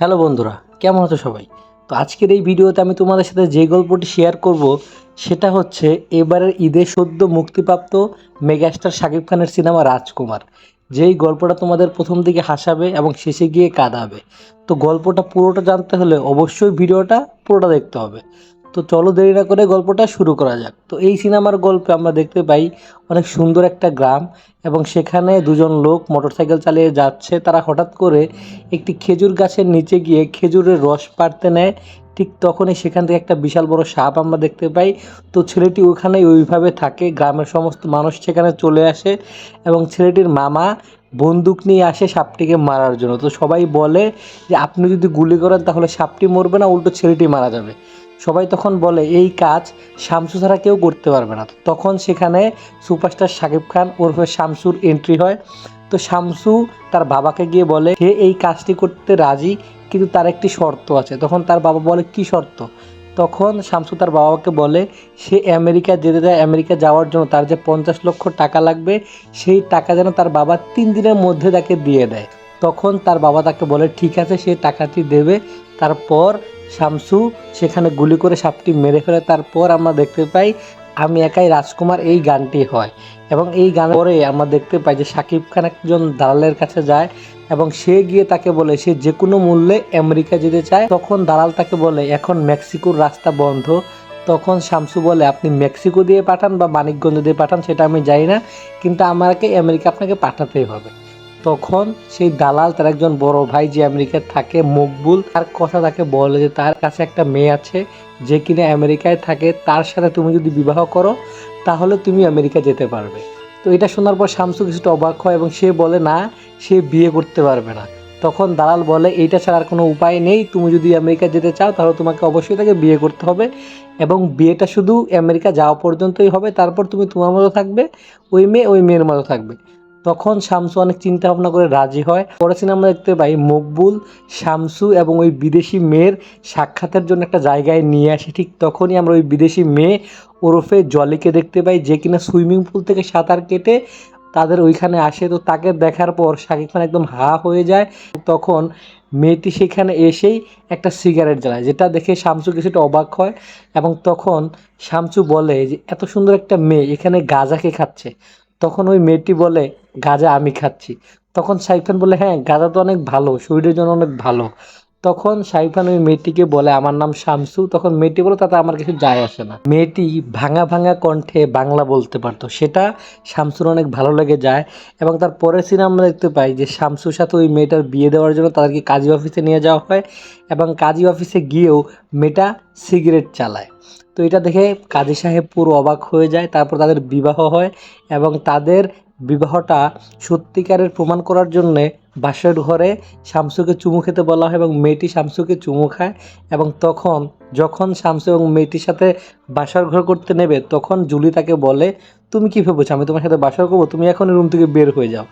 Hello বন্ধুরা, কেমন আছো সবাই? তো আজকের এই ভিডিওতে আমি তোমাদের সাথে যে গল্পটি শেয়ার করব, সেটা হচ্ছে এবারের ঈদে সদ্য মুক্তিপ্রাপ্ত মেগাস্টার শাকিব খানের সিনেমা রাজকুমার। যেই গল্পটা তোমাদের প্রথম দিকে হাসাবে এবং শেষে গিয়ে কাঁদাবে। তো গল্পটা পুরোটা জানতে হলে অবশ্যই ভিডিওটা পুরোটা দেখতে হবে। তো চলো দেরি না করে গল্পটা শুরু করা যাক। তো এই সিনেমার গল্পে আমরা দেখতে পাই অনেক সুন্দর একটা গ্রাম এবং সেখানে দুজন লোক মোটরসাইকেল চালিয়ে যাচ্ছে। তারা হঠাৎ করে একটি খেজুর গাছের নিচে গিয়ে খেজুরের রস পাড়তে নেয়। ঠিক তখনই সেখান থেকে একটা বিশাল বড় সাপ আমরা দেখতে পাই। তো ছেলেটি ওখানেই ওইভাবে থাকে। গ্রামের সমস্ত মানুষ সেখানে চলে আসে এবং ছেলেটির মামা বন্দুক নিয়ে আসে সাপটিকে মারার জন্য। তো সবাই বলে যে, আপনি যদি গুলি করেন তাহলে সাপটি মরবে না, উল্টো ছেলেটি মারা যাবে। সবাই তখন বলে, এই কাজ শামসু ছাড়া কেউ করতে পারবে না। তখন সেখানে সুপারস্টার শাকিব খান ওরফে শামসুর এন্ট্রি হয়। তো শামসু তার বাবাকে গিয়ে বলে, সে এই কাজটি করতে রাজি, কিন্তু তার একটি শর্ত আছে। তখন তার বাবা বলে, কি শর্ত? তখন শামসু তার বাবাকে বলে, সে আমেরিকা যেতে যায় আমেরিকা যাওয়ার জন্য তার যে পঞ্চাশ লক্ষ টাকা লাগবে, সেই টাকা যেন তার বাবা তিন দিনের মধ্যে তাকে দিয়ে দেয়। তখন তার বাবা তাকে বলে, ঠিক আছে, সে টাকাটি দেবে। তারপর শামসু সেখানে গুলি করে সাপটি মেরে ফেলে। তারপর আমরা দেখতে পাই আমি একাই রাজকুমার এই গানটি হয়। এবং এই গান পরে আমরা দেখতে পাই যে শাকিব খান একজন দালালের কাছে যায় এবং সে গিয়ে তাকে বলে, সে যে কোনো মূল্যে আমেরিকা যেতে চায়। তখন দালাল তাকে বলে, এখন মেক্সিকোর রাস্তা বন্ধ। তখন শামসু বলে, আপনি মেক্সিকো দিয়ে পাঠান বা মানিকগঞ্জ দিয়ে পাঠান, সেটা আমি জানি না। কিন্তু আমাকে, আমেরিকা আপনাকে পাঠাতেই হবে। তখন সেই দালাল তার একজন বড় ভাই যে আমেরিকায় থাকে, মকবুল, তার কথা তাকে বলে যে তার কাছে একটা মেয়ে আছে যে কিনা আমেরিকায় থাকে, তার সাথে তুমি যদি বিবাহ করো, তাহলে তুমি আমেরিকা যেতে পারবে। তো এটা শোনার পর শামসু কিছুটা অবাক হয় এবং সে বলে, না, সে বিয়ে করতে পারবে না। তখন দালাল বলে, এইটা ছাড়ার কোনো উপায় নেই। তুমি যদি আমেরিকা যেতে চাও, তাহলে তোমাকে অবশ্যই তাকে বিয়ে করতে হবে এবং বিয়েটা শুধু আমেরিকা যাওয়া পর্যন্তই হবে। তারপর তুমি তোমার মতো থাকবে, ওই মেয়ে ওই মেয়ের মতো থাকবে। তখন শামসু অনেক চিন্তা ভাবনা করে রাজি হয়। পরে সিনেমা দেখতে পাই মকবুল, শামসু এবং ওই বিদেশি মেয়ের সাক্ষাতের জন্য একটা জায়গায় নিয়ে আসে। ঠিক তখনই আমরা ওই বিদেশি মেয়ে ওরফে জলিকে দেখতে পাই যে কিনা সুইমিং পুল থেকে সাঁতার কেটে তাদের ওইখানে আসে। তো তাকে দেখার পর শাকিব খান একদম হা হয়ে যায়। তখন মেয়েটি সেখানে এসেই একটা সিগারেট জ্বালায়, যেটা দেখে শামসু কিছুটা অবাক হয় এবং তখন শামসু বলে যে, এত সুন্দর একটা মেয়ে, এখানে গাঁজাকে খাচ্ছে? তখন ওই মেয়েটি বলে, গাঁজা আমি খাচ্ছি। তখন সাইফ খান বলে হ্যাঁ গাঁজা তো অনেক ভালো, শরীরের জন্য অনেক ভালো। তখন সাইফ খান ওই মেয়েটিকে বলে, আমার নাম শামসু। তখন মেয়েটি বলে, তাতে আমার কিছু যায় আসে না। মেয়েটি ভাঙা ভাঙা কণ্ঠে বাংলা বলতে পারতো। সেটা শামসুর অনেক ভালো লেগে যায় এবং তার পরের সিনে আমরা দেখতে পাই যে শামসুর সাথে ওই মেয়েটার বিয়ে দেওয়ার জন্য তাদেরকে কাজী অফিসে নিয়ে যাওয়া হয় এবং কাজী অফিসে গিয়েও মেয়েটা সিগারেট চালায়। তো এটা দেখে কাজী সাহেব পুরো অবাক হয়ে যায়, তারপর তাদের বিবাহ হয় এবং তাদের বিবাহটা সত্যিকারের প্রমাণ করার জন্যে বাসর ঘরে শামসুকে চুমু খেতে বলা হয় এবং মেয়েটি শামসুকে চুমু খায় এবং তখন, যখন শামসু এবং মেয়েটির সাথে বাসর ঘর করতে নেবে, তখন জুলি তাকে বলে, তুমি কী ভেবেছো? আমি তোমার সাথে বাসর করব? তুমি এখন রুম থেকে বের হয়ে যাও।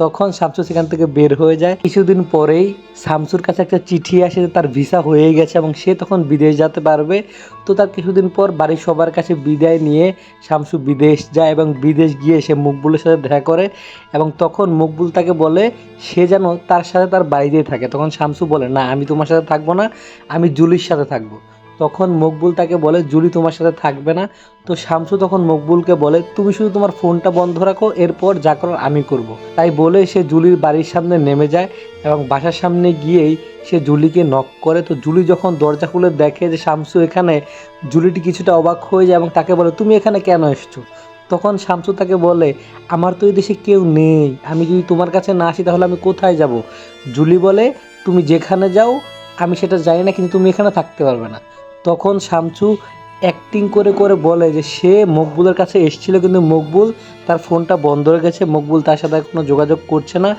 তখন শামসু সেখান থেকে বের হয়ে যায়। কিছুদিন পরেই শামসুর কাছে একটা চিঠি আসে তার ভিসা হয়ে গেছে এবং সে তখন বিদেশ যেতে পারবে। তো তার কিছুদিন পর বাড়ির সবার কাছে বিদায় নিয়ে শামসু বিদেশ যায় এবং বিদেশ গিয়ে সে মকবুলের সাথে দেখা করে এবং তখন মকবুল তাকে বলে, সে যেন তার সাথে তার বাড়িতেই থাকে। তখন শামসু বলে, না, আমি তোমার সাথে থাকব না, আমি জুলির সাথে থাকব। তখন মকবুল তাকে বলে, জুলি তোমার সাথে থাকবে না। তো শামসু তখন মকবুলকে বলে, তুমি শুধু তোমার ফোনটা বন্ধ রাখো, এরপর যা করার আমি করব। তাই বলে সে জুলির বাড়ির সামনে নেমে যায় এবং বাসার সামনে গিয়েই সে জুলিকে নক করে। তো জুলি যখন দরজা খুলে দেখে যে শামসু এখানে, জুলিটি কিছুটা অবাক হয়ে যায় এবং তাকে বলে, তুমি এখানে কেন এসছো? তখন শামসু তাকে বলে, আমার তো এই দেশে কেউ নেই। আমি যদি তোমার কাছে না আসি তাহলে আমি কোথায় যাব? জুলি বলে, তুমি যেখানে যাও, আমি সেটা জানি না, কিন্তু তুমি এখানে থাকতে পারবে না। তখন শামসু অ্যাক্টিং করে করে বলে যে, সে মকবুলের কাছে এসেছিল কিন্তু মকবুল তার ফোনটা বন্ধ হয়ে গেছে, মকবুল তার সাথে কোনো যোগাযোগ করছে না।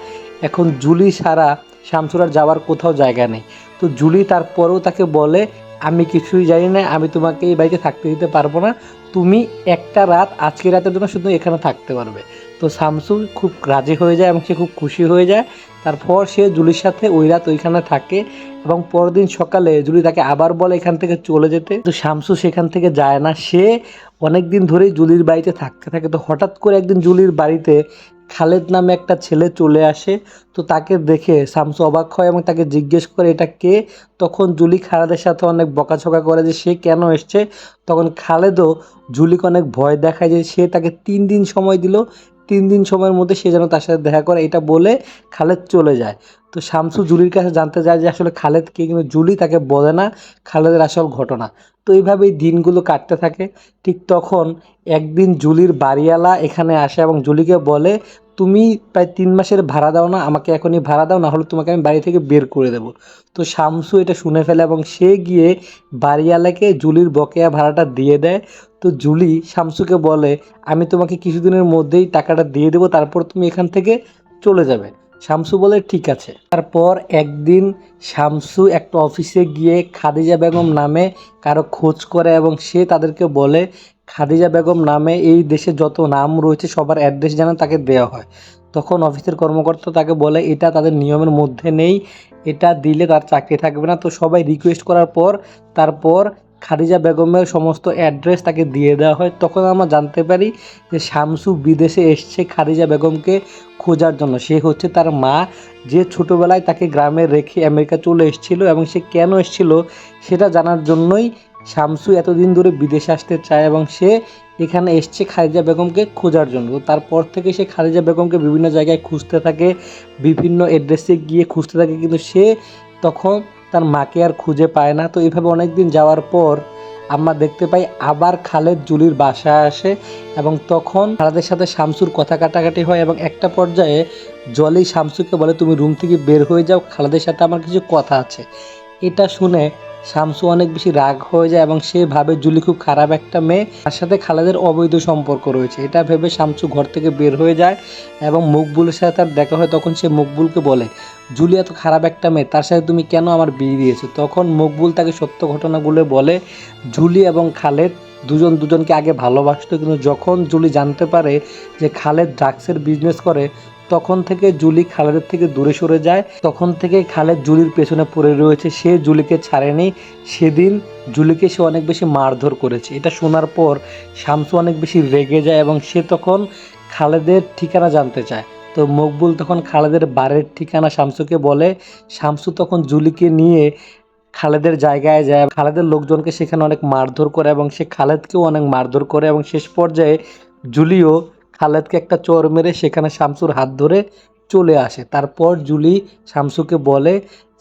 এখন জুলি সারা শামসুর আর যাওয়ার কোথাও জায়গা নেই। তো জুলি তারপরেও তাকে বলে, আমি কিছুই জানি না, আমি তোমাকে এই বাড়িতে থাকতে দিতে পারব না। তুমি একটা রাত, আজকে রাতের জন্য শুধু এখানে থাকতে পারবে। তো শামসু খুব রাজি হয়ে যায় এবং সে খুব খুশি হয়ে যায়। তারপর সে জুলির সাথে ওই রাত ওইখানে থাকে এবং পরদিন সকালে জুলি তাকে আবার বলে এখান থেকে চলে যেতে। তো শামসু সেখান থেকে যায় না। সে অনেক দিন ধরেই জুলির বাড়িতে থাকতে থাকে। তো হঠাৎ করে একদিন জুলির বাড়িতে খালেদ নামে একটা ছেলে চলে আসে। তো তাকে দেখে শামসু অবাক হয় এবং তাকে জিজ্ঞেস করে, এটা কে? তখন জুলি খালেদের সাথে অনেক বকাঝকা করে যে সে কেন এসছে। তখন খালেদও জুলিকে অনেক ভয় দেখায় যে সে তাকে তিন দিন সময় দিল। তিন দিন সময়ের মধ্যে সে যেন তার সাথে দেখা করে, এটা বলে খালেদ চলে যায়। তো শামসু জুলির কাছে জানতে চায় যে আসলে খালেদ কে কিন্তু জুলি তাকে বলে না, খালেদের আসল ঘটনা। তো এইভাবেই দিনগুলো কাটতে থাকে। ঠিক তখন একদিন জুলির বাড়িওয়ালা এখানে আসে এবং জুলিকে বলে, তুমি প্রায় তিন মাসের ভাড়া দাও না, আমাকে এখনই ভাড়া দাও না হলে তোমাকে আমি বাড়ি থেকে বের করে দেবো। তো শামসু এটা শুনে ফেলে এবং সে গিয়ে বাড়িওয়ালাকে জুলির বকেয়া ভাড়াটা দিয়ে দেয়। তো জুলি শামসুকে বলে, আমি তোমাকে কিছুদিনের মধ্যেই টাকাটা দিয়ে দেবো, তারপর তুমি এখান থেকে চলে যাবে। শামসু বলে, ঠিক আছে। তারপর একদিন শামসু একটা অফিসে গিয়ে খাদিজা বেগম নামে কারও খোঁজ করে এবং সে তাদেরকে বলে, খাদিজা বেগম নামে এই দেশে যত নাম রয়েছে, সবার অ্যাড্রেস যেন তাকে দেওয়া হয়। তখন অফিসের কর্মকর্তা তাকে বলে, এটা তাদের নিয়মের মধ্যে নেই, এটা দিলে তার চাকরি থাকবে না। তো সবাই রিকোয়েস্ট করার পর, তারপর খাদিজা বেগমের সমস্ত অ্যাড্রেস তাকে দিয়ে দেওয়া হয়। তখন আমরা জানতে পারি যে শামসু বিদেশে এসছে খাদিজা বেগমকে খোঁজার জন্য। সে হচ্ছে তার মা, যে ছোটোবেলায় তাকে গ্রামে রেখে আমেরিকা চলে এসেছিল এবং সে কেন এসেছিল সেটা জানার জন্যই শামসু এতদিন ধরে বিদেশে আসতে চায় এবং সে এখানে এসছে খাদিজা বেগমকে খোঁজার জন্য। তারপর থেকে সে খাদিজা বেগমকে বিভিন্ন জায়গায় খুঁজতে থাকে, বিভিন্ন অ্যাড্রেসে গিয়ে খুঁজতে থাকে। কিন্তু সে তখন তার মাকে আর খুঁজে পায় না। তো এভাবে অনেক দিন যাওয়ার পর আমরা দেখতে পাই আবার খালেদ জুলির বাসা আসে এবং তখন খালেদের সাথে শামসুর কথা কাটাকাটি হয় এবং একটা পর্যায়ে জলি শামসুকে বলে, তুমি রুম থেকে বের হয়ে যাও, খালেদের সাথে আমার কিছু কথা আছে। এটা শুনে শামসু অনেক বেশি রাগ হয়ে যায় এবং সে ভাবে জুলি খুব খারাপ একটা মেয়ে। তার সাথে খালেদের অবৈধ সম্পর্ক রয়েছে। এটা ভেবে শামসু ঘর থেকে বের হয়ে যায় এবং মকবুলের সাথে তার দেখা হয়, তখন সে মকবুলকে বলে, জুলি এত খারাপ একটা মেয়ে, তার সাথে তুমি কেন আমার বিয়ে দিয়েছ? তখন মকবুল তাকে সত্য ঘটনাগুলো বলে, জুলি এবং খালেদ দুজন দুজনকে আগে ভালোবাসতো, কিন্তু যখন জুলি জানতে পারে যে খালেদ ড্রাগসের বিজনেস করে তখন থেকে জুলি খালেদের থেকে দূরে সরে যায়। তখন থেকে খালেদ জুলির পেছনে পড়ে রয়েছে। সে জুলিকে ছাড়েনি। সেদিন জুলিকে সে অনেক বেশি মারধর করেছে। এটা শোনার পর শামসু অনেক বেশি রেগে যায় এবং সে তখন খালেদের ঠিকানা জানতে চায়। তো মকবুল তখন খালেদের বাড়ির ঠিকানা শামসুকে বলে। শামসু তখন জুলিকে নিয়ে খালেদের জায়গায় যায়। খালেদের লোকজনকে সেখানে অনেক মারধর করে এবং সে খালেদকেও অনেক মারধর করে এবং শেষ পর্যায়ে জুলিও খালেদকে একটা চোর মেরে সেখানে শামসুর হাত ধরে চলে আসে। তারপর জুলি শামসুকে বলে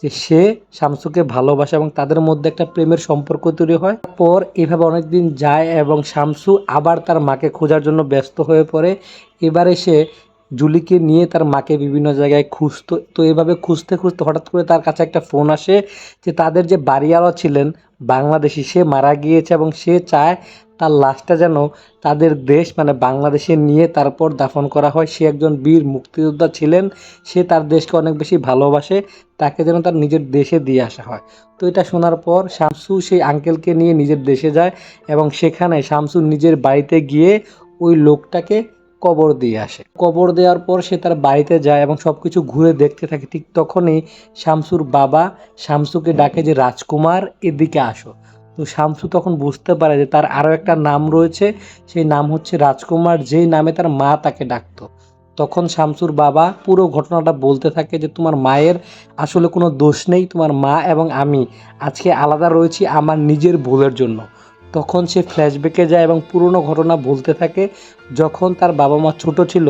যে সে শামসুকে ভালোবাসে এবং তাদের মধ্যে একটা প্রেমের সম্পর্ক তৈরি হয়। পর এভাবে অনেক দিন যায় এবং শামসু আবার তার মাকে খোঁজার জন্য ব্যস্ত হয়ে পড়ে। এবারে সে জুলিকে নিয়ে তার মাকে বিভিন্ন জায়গায় খুঁজতো। তো এভাবে খুঁজতে খুঁজতে হঠাৎ করে তার কাছে একটা ফোন আসে যে তাদের যে বাড়িওয়ালা ছিলেন বাংলাদেশি, সে মারা গিয়েছে এবং সে চায় তার লাশটা যেন তাদের দেশ মানে বাংলাদেশে নিয়ে তারপর দাফন করা হয়। সে একজন বীর মুক্তিযোদ্ধা ছিলেন। সে তার দেশকে অনেক বেশি ভালোবাসে। তাকে যেন তার নিজের দেশে দিয়ে আসা হয়। তো এটা শোনার পর শামসু সেই আঙ্কেলকে নিয়ে নিজের দেশে যায় এবং সেখানে শামসু নিজের বাড়িতে গিয়ে ওই লোকটাকে কবর দিয়ে আসে। কবর দেওয়ার পর সে তার বাড়িতে যায় এবং সব কিছু ঘুরে দেখতে থাকে। ঠিক তখনই শামসুর বাবা শামসুকে ডাকে যে, রাজকুমার, এদিকে আসো। তো শামসু তখন বুঝতে পারে যে তার আরও একটা নাম রয়েছে, সেই নাম হচ্ছে রাজকুমার, যেই নামে তার মা তাকে ডাকতো। তখন শামসুর বাবা পুরো ঘটনাটা বলতে থাকে যে তোমার মায়ের আসলে কোনো দোষ নেই, তোমার মা এবং আমি আজকে আলাদা রয়েছি আমার নিজের ভুলের জন্য। তখন সে ফ্ল্যাশব্যাকে যায় এবং পুরনো ঘটনা বলতে থাকে, যখন তার বাবা মা ছোট ছিল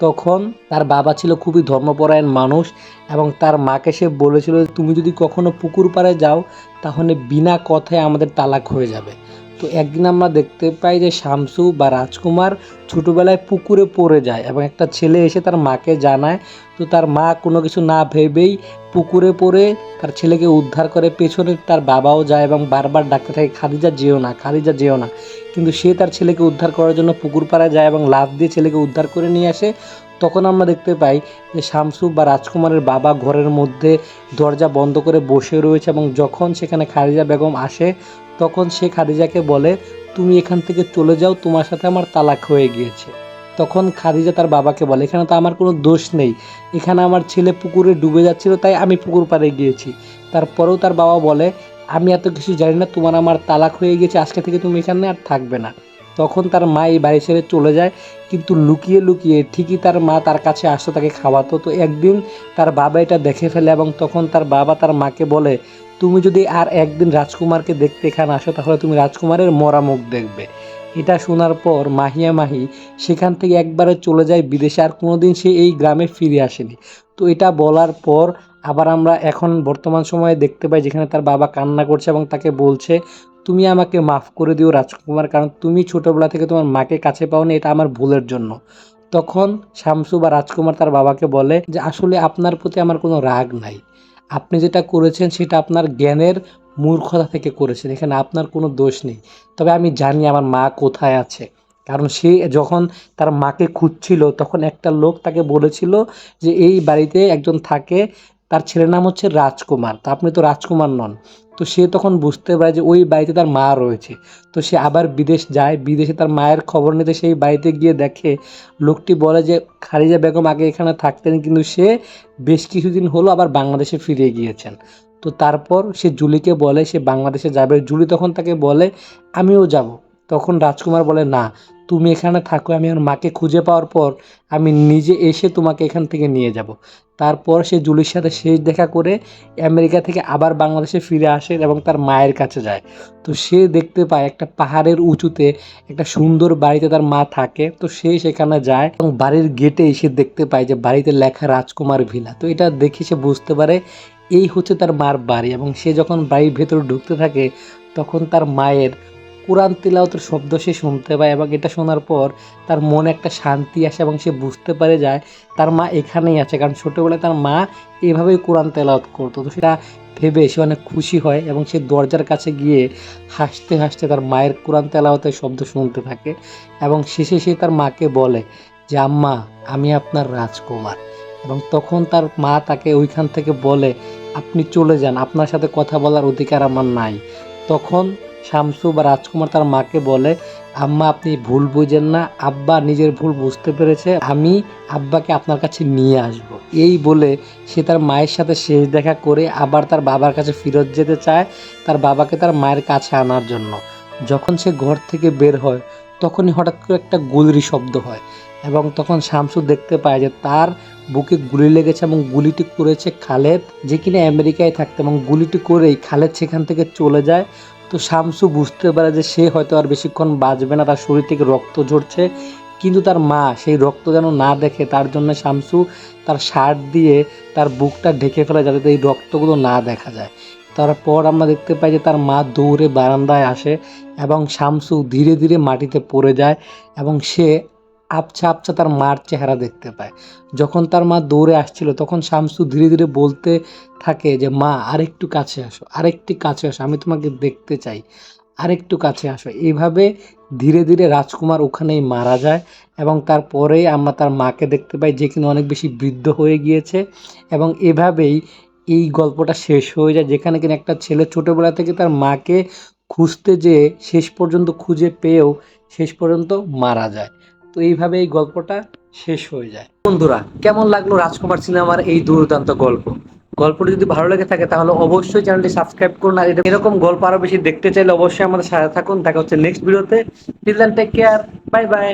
তখন তার বাবা ছিল খুবই ধর্মপরায়ণ মানুষ এবং তার মাকে সে বলেছিল, তুমি যদি কখনো পুকুর পাড়ে যাও, তাহলে বিনা কথায় আমাদের তালাক হয়ে যাবে। তো একদিন আমরা দেখতে পাই যে শামসু বা রাজকুমার ছোটোবেলায় পুকুরে পড়ে যায় এবং একটা ছেলে এসে তার মাকে জানায়, তো তার মা কোনো কিছু না ভেবেই পুকুরে পড়ে তার ছেলেকে উদ্ধার করে, পেছনে তার বাবাও যায় এবং বারবার ডাকতে থাকে, খাদিজা যেও না, খাদিজা যেও না। কিন্তু সে তার ছেলেকে উদ্ধার করার জন্য পুকুর পাড়ায় যায় এবং লাফ দিয়ে ছেলেকে উদ্ধার করে নিয়ে আসে। তখন আমরা দেখতে পাই যে শামসু বা রাজকুমারের বাবা ঘরের মধ্যে দরজা বন্ধ করে বসে রয়েছে এবং যখন সেখানে খাদিজা বেগম আসে তখন সে খাদিজাকে বলে, তুমি এখান থেকে চলে যাও, তোমার সাথে আমার তালাক হয়ে গিয়েছে। তখন খাদিজা তার বাবাকে বলে, এখানে তো আমার কোনো দোষ নেই। এখানে আমার ছেলে পুকুরে ডুবে যাচ্ছিল, তাই আমি পুকুর পাড়ে গিয়েছি। তারপরেও তার বাবা বলে, আমি এত কিছু জানি না, তোমার আমার তালাক হয়ে গেছে আজকে থেকে তুমি এখানে আর থাকবে না। তখন তার মা এই বাড়ি ছেড়ে চলে যায়, কিন্তু লুকিয়ে লুকিয়ে ঠিকই তার মা তার কাছে আসতো, তাকে খাওয়াতো। তো একদিন তার বাবা এটা দেখে ফেলে এবং তখন তার বাবা তার মাকে বলে তুমি যদি আর একদিন রাজকুমারকে দেখতে এখানে আসো, তাহলে তুমি রাজকুমারের মরা মুখ দেখবে। এটা শোনার পর মাহিয়া মাহি সেখান থেকে একবারে চলে যায় বিদেশে, আর কোনোদিন সে এই গ্রামে ফিরে আসেনি। তো এটা বলার পর আবার আমরা এখন বর্তমান সময়ে দেখতে পাই যেখানে তার বাবা কান্না করছে এবং তাকে বলছে, তুমি আমাকে মাফ করে দিও রাজকুমার, কারণ তুমি ছোটোবেলা থেকে তোমার মাকে কাছে পাওনি, এটা আমার ভুলের জন্য। তখন শামসু বা রাজকুমার তার বাবাকে বলে যে, আসলে আপনার প্রতি আমার কোনো রাগ নাই। আপনি যেটা করেছেন সেটা আপনার জ্ঞানের মূর্খতা থেকে করেছেন, এখানে আপনার কোনো দোষ নেই। তবে আমি জানি আমার মা কোথায় আছে। কারণ সে যখন তার মাকে খুঁজছিল, তখন একটা লোক তাকে বলেছিল যে, এই বাড়িতে একজন থাকে তার ছেলের নাম হচ্ছে রাজকুমার। তা আপনি তো রাজকুমার নন। তো সে তখন বুঝতে পারে যে ওই বাড়িতে তার মা রয়েছে। তো সে আবার বিদেশ যায়। বিদেশে তার মায়ের খবর নিতে সেই বাড়িতে গিয়ে দেখে লোকটি বলে যে খারিজা বেগম আগে এখানে থাকতেন, কিন্তু সে বেশ কিছুদিন হলো আবার বাংলাদেশে ফিরে গিয়েছেন। তো তারপর সে জুলিকে বলে, সে বাংলাদেশে যাবে। জুলি তখন তাকে বলে, আমিও যাব। তখন রাজকুমার বলে, না, তুমি এখানে থাকো, আমি আমার মাকে খুঁজে পাওয়ার পর আমি নিজে এসে তোমাকে এখান থেকে নিয়ে যাব। তারপর সে জুলির সাথে শেষ দেখা করে আমেরিকা থেকে আবার বাংলাদেশে ফিরে আসে এবং তার মায়ের কাছে যায়। তো সে দেখতে পায় একটা পাহাড়ের উঁচুতে একটা সুন্দর বাড়িতে তার মা থাকে। তো সে সেখানে যায় এবং বাড়ির গেটে এসে দেখতে পায় যে বাড়িতে লেখা রাজকুমার ভিলা। তো এটা দেখে সে বুঝতে পারে এই হচ্ছে তার মার বাড়ি এবং সে যখন বাড়ির ভেতরে ঢুকতে থাকে, তখন তার মায়ের কোরআন তিলাওতের শব্দ সে শুনতে পায় এবং এটা শোনার পর তার মনে একটা শান্তি আসে এবং সে বুঝতে পারে যায় তার মা এখানেই আছে। কারণ ছোটোবেলায় তার মা এভাবেই কোরআন তেলাওয়াত করতো। তো সেটা ভেবে সে অনেক খুশি হয় এবং সে দরজার কাছে গিয়ে হাসতে হাসতে তার মায়ের কোরআন তেলাওয়াতের শব্দ শুনতে থাকে এবং শেষে সে তার মাকে বলে যে, আম্মা, আমি আপনার রাজকুমার। এবং তখন তার মা তাকে ওইখান থেকে বলে, আপনি চলে যান, আপনার সাথে কথা বলার অধিকার আমার নাই। তখন শামসু বা রাজকুমার তার মাকে বলে, আম্মা, আপনি ভুল বুঝেন না। আব্বা নিজের ভুল বুঝতে পেরেছে। আমি আব্বাকে আপনার কাছে নিয়ে আসব। এই বলে সে তার মায়ের সাথে শেষ দেখা করে আবার তার বাবার কাছে ফেরত যেতে চায় তার বাবাকে তার মায়ের কাছে আনার জন্য। যখন সে ঘর থেকে বের হয়, তখনই হঠাৎ করে একটা গুলির শব্দ হয় এবং তখন শামসু দেখতে পায় যে তার বুকে গুলি লেগেছে এবং গুলিটি করেছে খালেদ, যে কিনা আমেরিকায় থাকতো এবং গুলিটি করেই খালেদ সেখান থেকে চলে যায়। তো শামসু বুঝতে পারে যে সে হয়তো আর বেশিক্ষণ বাঁচবে না, তার শরীর থেকে রক্ত ঝরছে। কিন্তু তার মা সেই রক্ত যেন না দেখে, তার জন্য শামসু তার শার্ট দিয়ে তার বুকটা ঢেকে ফেলে যাতে এই রক্তগুলো না দেখা যায়। তারপর আমরা দেখতে পাই যে তার মা দৌড়ে বারান্দায় আসে এবং শামসু ধীরে ধীরে মাটিতে পড়ে যায় এবং সে আবছা আবছা তার মার চেহারা দেখতে পায়। যখন তার মা দৌড়ে আসছিল, তখন শামসু ধীরে ধীরে বলতে থাকে যে, মা, আরেকটু কাছে আসো, আরেকটি কাছে আসো, আমি তোমাকে দেখতে চাই। আরেকটু কাছে আসো। এইভাবে ধীরে ধীরে রাজকুমার ওখানেই মারা যায় এবং তারপরেই আমরা তার মাকে দেখতে পাই যে কিনা অনেক বেশি বৃদ্ধ হয়ে গিয়েছে এবং এভাবেই এই গল্পটা শেষ হয়ে যায়, যেখানে কিনা একটা ছেলে ছোটোবেলা থেকে তার মাকে খুঁজতে যেয়ে শেষ পর্যন্ত খুঁজে পেয়েও শেষ পর্যন্ত মারা যায়। তো এইভাবে এই গল্পটা শেষ হয়ে যায়। বন্ধুরা, কেমন লাগল রাজকুমার সিনেমার এই দুর্দান্ত গল্প? গল্পটি যদি ভালো লেগে থাকে তাহলে অবশ্যই চ্যানেলটি সাবস্ক্রাইব করুন আর এরকম গল্প আরও বেশি দেখতে চাইলে অবশ্যই আমাদের সাথে থাকুন। দেখা হচ্ছে নেক্সট ভিডিওতে till then take care bye bye